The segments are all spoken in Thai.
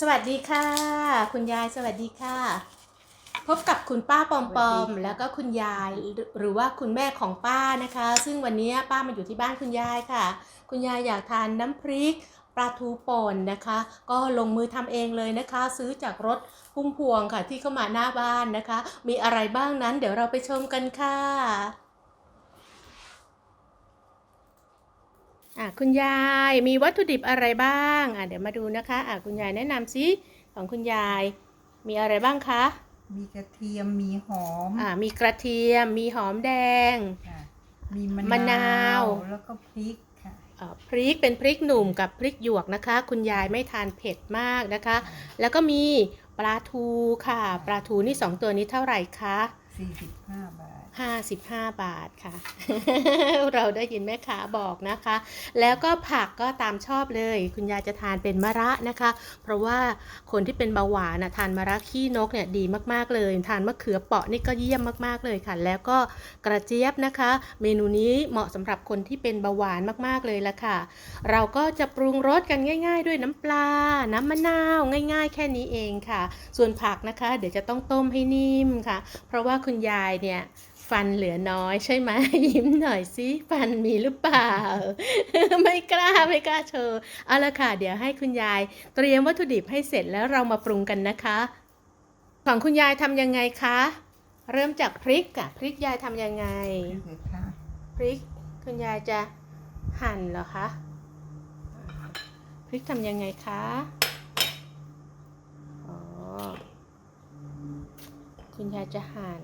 สวัสดีค่ะ คุณยายสวัสดีค่ะ พบกับคุณป้าปอมปอมสวัสดีค่ะแล้วก็คุณยายหรือหรือว่าคุณแม่ของป้านะคะ ซึ่งวันนี้ป้ามาอยู่ที่บ้านคุณยายค่ะ คุณยายอยากทานน้ำพริกปลาทูป่นนะคะ ก็ลงมือทำเองเลยนะคะ ซื้อจากรถพุ่มพวงค่ะที่เข้ามาหน้าบ้านนะคะ มีอะไรบ้างนั้น เดี๋ยวเราไปชมกันค่ะะคุณยายมีวัตถุดิบอะไรบ้างอะเดี๋ยวมาดูนะคะอะคุณยายแนะนำซิของคุณยาย มีอะไรบ้างคะมีกระเทียมมีหอมอ่ามีกระเทียม มีหอมแดง ค่ะมีมะมะนาว แล้วก็พริกค่ะเอ่อพริกเป็นพริกหนุ่มกับพริกหยวกนะคะ คุณยายไม่ทานเผ็ดมากนะคะ แล้วก็มีปลาทูค่ะ ปลาทูนี่สองตัวนี้เท่าไหร่คะ สี่สิบห้าบาท 55 บาทค่ะ เราได้ยินแม่ค้าบอกนะคะ แล้วก็ผักก็ตามชอบเลย คุณยายจะทานเป็นมะระนะคะ เพราะว่าคนที่เป็นเบาหวานนะทานมะระขี้นกเนี่ยดีมากๆเลย ทานมะเขือเปราะนี่ก็เยี่ยมมากๆเลยค่ะ แล้วก็กระเจี๊ยบนะคะ เมนูนี้เหมาะสำหรับคนที่เป็นเบาหวานมากๆเลยละค่ะ เราก็จะปรุงรสกันง่าย ๆ ด้วยน้ำปลา น้ำมะนาวง่าย ๆ แค่นี้เองค่ะ ส่วนผักนะคะ เดี๋ยวจะต้องต้มให้นิ่มค่ะ เพราะว่าคุณยายเนี่ย ฟันเหลือน้อยใช่ไหมยิ้มหน่อยสิฟันมีหรือเปล่า ไม่กล้าไม่กล้าโชว์เอาละค่ะ เดี๋ยวให้คุณยาย เตรียมวัตถุดิบให้เสร็จแล้วเรามาปรุงกันนะคะ ของคุณยายทำยังไงคะ เริ่มจากพริกอะพริกยายทำยังไงนี่คือค่ะพริกคุณยายจะหั่นเหรอคะพริกทำยังไงคะอ๋อ คุณยายจะหั่น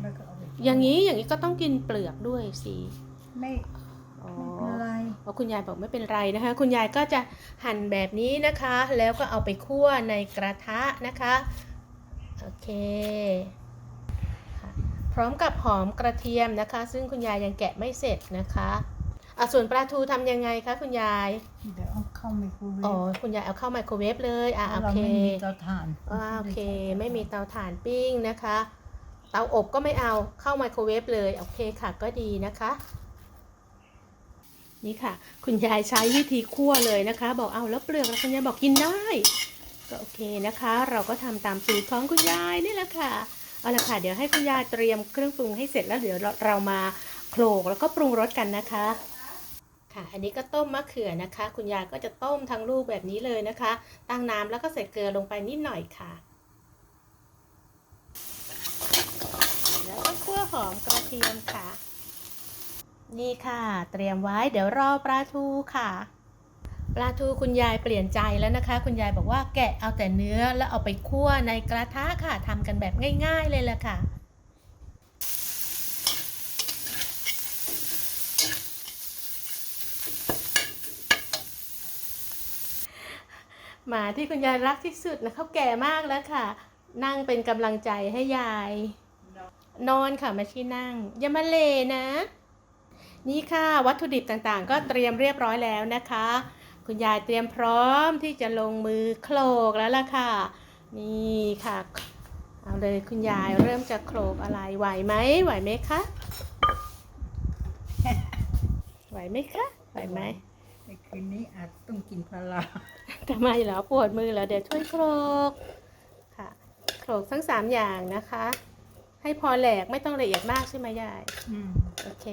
แล้วก็เอาไปอย่างนี้อย่างนี้ก็ต้องกินเปลือกด้วยสิไม่อ๋อไม่เป็นไรเพราะคุณยายบอกไม่เป็นไรนะคะ คุณยายก็จะหั่นแบบนี้นะคะ แล้วก็เอาไปคั่วในกระทะนะคะ โอเคค่ะพร้อมกับหอมกระเทียมนะคะ ซึ่งคุณยายยังแกะไม่เสร็จนะคะ อะส่วนปลาทูทำยังไงคะคุณยาย เดี๋ยวเอาเข้าไมโครเวฟอ๋อคุณยายเอาเข้าไมโครเวฟเลยอะเพราะโอเราเคไม่มีเตาถ่านอ่าโอเค ไม่มีเตาถ่านปิ้งนะคะ เตาอบก็ไม่เอาเข้าไมโครเวฟเลยโอเคค่ะก็ดีนะคะ นี่ค่ะ คุณยายใช้วิธีคั่วเลยนะคะ บอกเอาแล้วเปลือกแล้วคุณยายบอกกินได้ ก็โอเคนะคะ เราก็ทำตามสูตรของคุณยายนี่แหละค่ะเอาละค่ะเดี๋ยวให้คุณยายเตรียมเครื่องปรุงให้เสร็จแล้วเดี๋ยวเราเรามาโขลกแล้วก็ปรุงรสกันนะคะ ค่ะ อันนี้ก็ต้มมะเขือนะคะ คุณยายก็จะต้มทั้งลูกแบบนี้เลยนะคะ ตั้งน้ำแล้วก็ใส่เกลือลงไปนิดหน่อยค่ะ แล้วก็คั่วหอมกระเทียมค่ะ นี่ค่ะ เตรียมไว้เดี๋ยวรอปลาทูค่ะปลาทูคุณยายเปลี่ยนใจแล้วนะคะ คุณยายบอกว่าแกะเอาแต่เนื้อแล้วเอาไปคั่วในกระทะค่ะทำกันแบบง่าย ๆเลยแหละค่ะ หมาที่คุณยายรักที่สุดนะเขาแก่มากแล้วค่ะ นั่งเป็นกำลังใจให้ยาย นอนค่ะไม่ใช่นั่ง อย่ามาเลนะ นี่ค่ะวัตถุดิบต่างๆ ก็เตรียมเรียบร้อยแล้วนะคะ คุณยายเตรียมพร้อมที่จะลงมือโขลกแล้วล่ะค่ะ นี่ค่ะ เอาเลยคุณยายเริ่มจะโขลกอะไรไหวไหมไหวไหมคะไหวไหมคะไหวไหม ในคืนนี้อาจต้องกินพาราทำไมเหรอปวดมือเหรอเดี๋ยวช่วยโขลกค่ะโขลกทั้งสามอย่างนะคะ ให้พอแหลกไม่ต้องละเอียดมากใช่ไหมยายอืมโอเค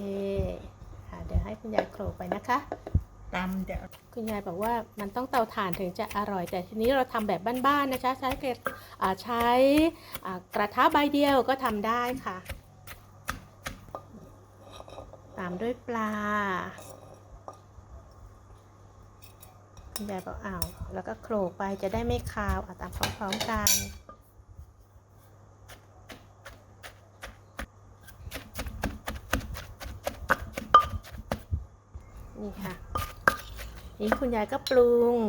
ค่ะเดี๋ยวให้คุณยายโขลกไปนะคะ ตำเดี๋ยวคุณยายบอกว่ามันต้องเตาถ่านถึงจะอร่อย แต่ทีนี้เราทำแบบบ้านๆนะคะ ใช้เกล็ดอ่าใช้อ่ากระทะใบเดียวก็ทำได้ค่ะ ตามด้วยปลา คุณยายบอกอ้าวแล้วก็โขลกไปจะได้ไม่คาวอะตามพร้อมๆกันนี่ค่ะนี่คุณยายก็ปรุง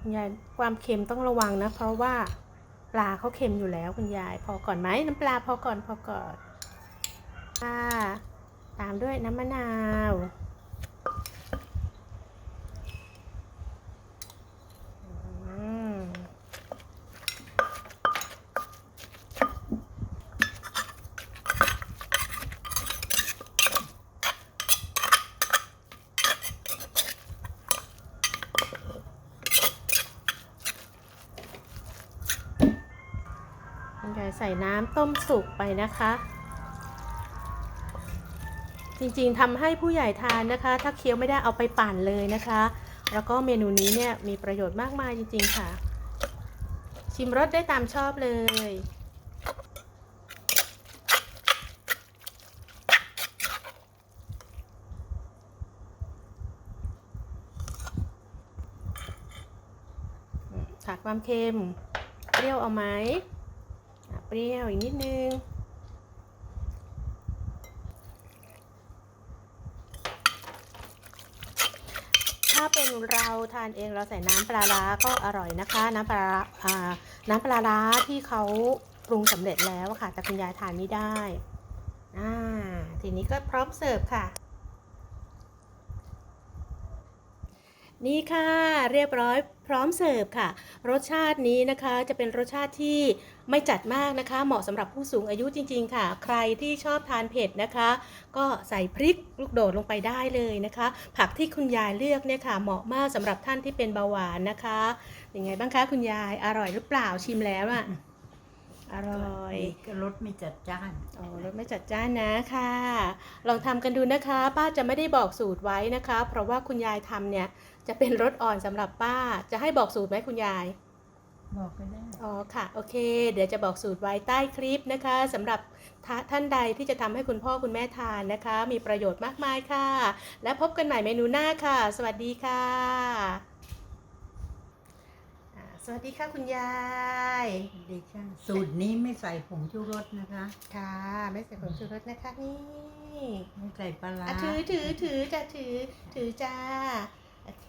คุณยายความเค็มต้องระวังนะ เพราะว่าปลาเขาเค็มอยู่แล้วคุณยาย พอก่อนไหมน้ำปลาพอก่อนพอก่อนค่ะตามด้วยน้ำมะนาว ใส่น้ำต้มสุกไปนะคะ จริงๆทำให้ผู้ใหญ่ทานนะคะ ถ้าเคี้ยวไม่ได้เอาไปปั่นเลยนะคะ แล้วก็เมนูนี้เนี่ยมีประโยชน์มากมายจริง ๆ ค่ะ ชิมรสได้ตามชอบเลยขาดความเค็ม เปรี้ยวเอาไหม ปรี้ยวอีกนิดนึง ถ้าเป็นเราทานเองเราใส่น้ำปลาร้าก็อร่อยนะคะ น้ำปลาร้าอ่าน้ำปลาร้าที่เขาปรุงสำเร็จแล้วค่ะ แต่คุณยายทานไม่ได้อ่าทีนี้ก็พร้อมเสิร์ฟค่ะ นี่ค่ะเรียบร้อยพร้อมเสิร์ฟค่ะ รสชาตินี้นะคะจะเป็นรสชาติที่ไม่จัดมากนะคะ เหมาะสำหรับผู้สูงอายุจริง ๆ ค่ะ ใครที่ชอบทานเผ็ดนะคะ ก็ใส่พริกลูกโดดลงไปได้เลยนะคะ ผักที่คุณยายเลือกเนี่ยค่ะ เหมาะมากสำหรับท่านที่เป็นเบาหวานนะคะยังไงบ้างคะคุณยายอร่อยหรือเปล่าชิมแล้วอะ อร่อยก็รสไม่จัดจ้านโอ้รสไม่จัดจ้านนะค่ะ ลองทำกันดูนะคะ ป้าจะไม่ได้บอกสูตรไว้นะคะ เพราะว่าคุณยายทำเนี่ย จะเป็นรสอ่อนสำหรับป้า จะให้บอกสูตรไหมคุณยาย บอกก็ได้ อ๋อค่ะ โอเค เดี๋ยวจะบอกสูตรไว้ใต้คลิปนะคะสำหรับท่าท่านใดที่จะทำให้คุณพ่อคุณแม่ทานนะคะ มีประโยชน์มากมายค่ะ แล้วพบกันใหม่เมนูหน้าค่ะ สวัสดีค่ะอ่า สวัสดีค่ะคุณยายสวัสดีค่ะสูตรนี้ไม่ใส่ผงชูรสนะคะ ค่ะ ไม่ใส่ผงชูรสนะคะนี่ไม่ใส่ปลาร้าถือถือถือจะถือถือจ้าโอเค